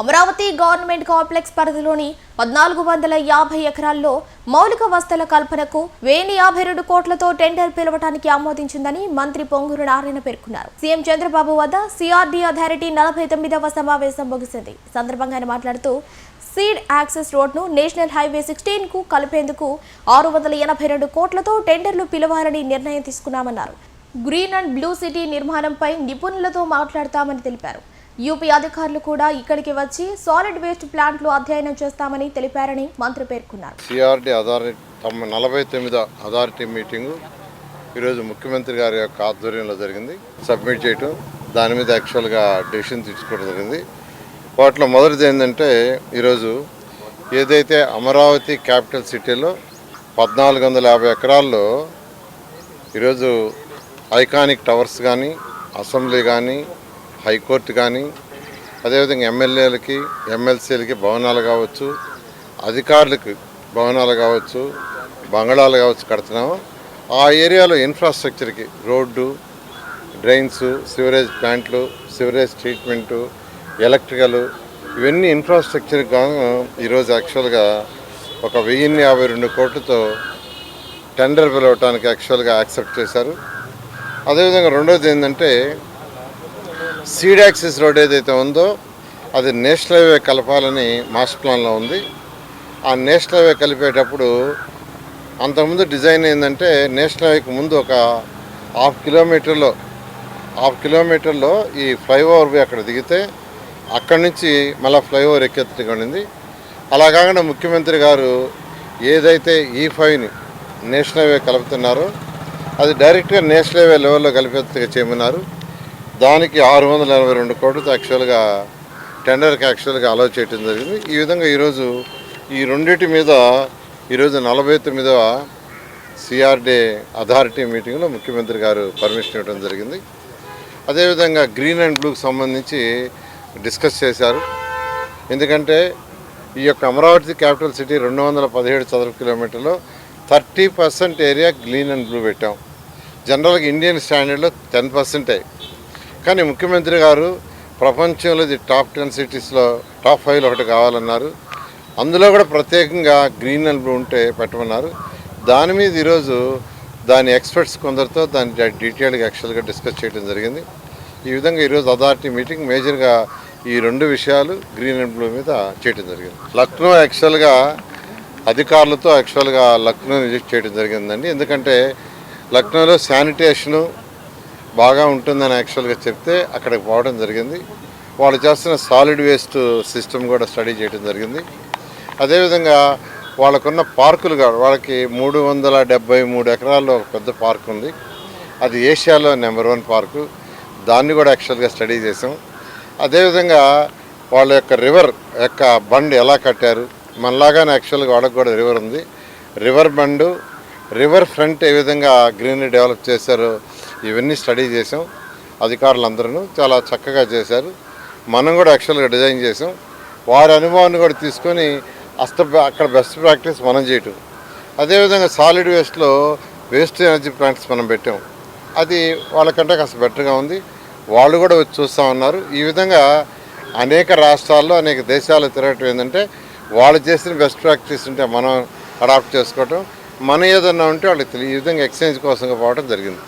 Amaravati government complex పరిధిలోని పద్నాలుగు వందల యాభై ఎకరాల్లో మౌలిక వసతుల కల్పనకు వేని యాభై రెండు కోట్లతో టెండర్ పిలవటానికి ఆమోదించిందని మంత్రి పొంగూరు నారాయణ పేర్కొన్నారు. సీఎం చంద్రబాబు వద్ద సిఆర్డీ అథారిటీ నలభై తొమ్మిదవ సమావేశం ముగిసింది. సందర్భంగా ఆయన మాట్లాడుతూ సీడ్ యాక్సెస్ రోడ్ను నేషనల్ హైవే సిక్స్టీన్కు కలిపేందుకు ఆరు వందల ఎనభై రెండు కోట్లతో టెండర్లు పిలవాలని నిర్ణయం తీసుకున్నామన్నారు. గ్రీన్ అండ్ బ్లూ సిటీ నిర్మాణంపై నిపుణులతో మాట్లాడతామని తెలిపారు. యూపీ అధికారులు కూడా ఇక్కడికి వచ్చి సాలిడ్ వేస్ట్ ప్లాంట్లు అధ్యయనం చేస్తామని తెలిపారని మంత్రి పేర్కొన్నారు. సిఆర్డి అథారిటీ తమ నలభై తొమ్మిది అథారిటీ మీటింగు ఈరోజు ముఖ్యమంత్రి గారి యొక్క ఆధ్వర్యంలో జరిగింది. సబ్మిట్ చేయటం దాని మీద యాక్చువల్గా డెసిషన్ తీసుకోవడం జరిగింది. వాటిలో మొదటిది ఏంటంటే ఈరోజు ఏదైతే అమరావతి క్యాపిటల్ సిటీలో పద్నాలుగు వందల యాభై ఎకరాల్లో ఈరోజు ఐకానిక్ టవర్స్ కానీ అసెంబ్లీ కానీ హైకోర్టు కానీ అదేవిధంగా ఎమ్మెల్యేలకి ఎమ్మెల్సీలకి భవనాలు కావచ్చు అధికారులకు భవనాలు కావచ్చు బంగళాలు కావచ్చు కడుతున్నాము. ఆ ఏరియాలో ఇన్ఫ్రాస్ట్రక్చర్కి రోడ్డు డ్రైన్స్ సివరేజ్ ప్లాంట్లు సివరేజ్ ట్రీట్మెంటు ఎలక్ట్రికల్ ఇవన్నీ ఇన్ఫ్రాస్ట్రక్చర్ కాను ఈరోజు యాక్చువల్గా ఒక వెయ్యిన్ని యాభై రెండు కోట్లతో టెండర్ పిలవటానికి యాక్చువల్గా యాక్సెప్ట్ చేశారు. అదేవిధంగా రెండోది ఏంటంటే సీడాక్సిస్ రోడ్ ఏదైతే ఉందో అది నేషనల్ హైవే కలపాలని మాస్టర్ ప్లాన్లో ఉంది. ఆ నేషనల్ హైవే కలిపేటప్పుడు అంతకుముందు డిజైన్ ఏంటంటే నేషనల్ హైవేకి ముందు ఒక హాఫ్ కిలోమీటర్లో హాఫ్ కిలోమీటర్లో ఈ ఫ్లైఓవర్ పోయి అక్కడ దిగితే అక్కడి నుంచి మళ్ళీ ఫ్లైఓవర్ ఎక్కెత్తుగా ఉండింది. అలా కాకుండా ముఖ్యమంత్రి గారు ఏదైతే ఈ ఫైవ్ని నేషనల్ హైవే కలుపుతున్నారో అది డైరెక్ట్గా నేషనల్ హైవే లెవెల్లో కలిపేట్టుగా చేయమన్నారు. దానికి ఆరు వందల ఎనభై రెండు కోట్లతో యాక్చువల్గా టెండర్కి యాక్చువల్గా అలౌ చేయడం జరిగింది. ఈ విధంగా ఈరోజు ఈ రెండింటి మీద ఈరోజు నలభై తొమ్మిదవ సిఆర్డే అథారిటీ మీటింగ్లో ముఖ్యమంత్రి గారు పర్మిషన్ ఇవ్వడం జరిగింది. అదేవిధంగా గ్రీన్ అండ్ బ్లూకి సంబంధించి డిస్కస్ చేశారు. ఎందుకంటే ఈ యొక్క అమరావతి క్యాపిటల్ సిటీ రెండు వందల పదిహేడు చదరపు కిలోమీటర్లో thirty percent area green and blue పెట్టాం. జనరల్గా ఇండియన్ స్టాండర్డ్లో టెన్ పర్సెంటే కానీ ముఖ్యమంత్రి గారు ప్రపంచంలో ఇది టాప్ టెన్ సిటీస్లో టాప్ ఫైవ్లో ఒకటి కావాలన్నారు. అందులో కూడా ప్రత్యేకంగా గ్రీన్ అండ్ బ్లూ ఉంటే పెట్టమన్నారు. దాని మీద ఈరోజు దాని ఎక్స్పర్ట్స్ కొందరితో దాని డీటెయిల్గా యాక్చువల్గా డిస్కస్ చేయడం జరిగింది. ఈ విధంగా ఈరోజు అథారిటీ మీటింగ్ మేజర్గా ఈ రెండు విషయాలు గ్రీన్ అండ్ బ్లూ మీద చేయడం జరిగింది. లక్నో యాక్చువల్గా అధికారులతో యాక్చువల్గా లక్నో విజిట్ చేయడం జరిగిందండి. ఎందుకంటే లక్నోలో శానిటేషను బాగా ఉంటుందని యాక్చువల్గా చెప్తే అక్కడికి పోవడం జరిగింది. వాళ్ళు చేస్తున్న సాలిడ్ వేస్ట్ సిస్టమ్ కూడా స్టడీ చేయడం జరిగింది. అదేవిధంగా వాళ్ళకున్న పార్కులు కాదు వాళ్ళకి మూడు వందల డెబ్బై మూడు ఎకరాల్లో ఒక పెద్ద పార్క్ ఉంది. అది ఏషియాలో నెంబర్ వన్ పార్కు. దాన్ని కూడా యాక్చువల్గా స్టడీ చేసాం అదేవిధంగా వాళ్ళ యొక్క రివర్ యొక్క బండ్ ఎలా కట్టారు? మనలాగానే యాక్చువల్గా వాళ్ళకి కూడా రివర్ ఉంది. రివర్ బండు రివర్ ఫ్రంట్ ఏ విధంగా గ్రీనరీ డెవలప్ చేశారో? ఇవన్నీ స్టడీ చేసాం. అధికారులందరూ చాలా చక్కగా చేశారు. మనం కూడా యాక్చువల్గా డిజైన్ చేసాం. వారి అనుభవాన్ని కూడా తీసుకొని అస్త అక్కడ బెస్ట్ ప్రాక్టీస్ మనం చేయటం. అదేవిధంగా సాలిడ్ వేస్ట్లో వేస్ట్ ఎనర్జీ ప్లాంట్స్ మనం పెట్టాం. అది వాళ్ళకంటే కాస్త బెటర్గా ఉంది. వాళ్ళు కూడా వచ్చి చూస్తూ ఉన్నారు. ఈ విధంగా అనేక రాష్ట్రాల్లో అనేక దేశాలు తిరగటం ఏంటంటే వాళ్ళు చేసిన బెస్ట్ ప్రాక్టీస్ ఉంటే మనం అడాప్ట్ చేసుకోవటం. మన ఏదన్నా ఉంటే వాళ్ళకి తెలియ ఈ విధంగా ఎక్స్చేంజ్ కోసం పోవడం జరిగింది.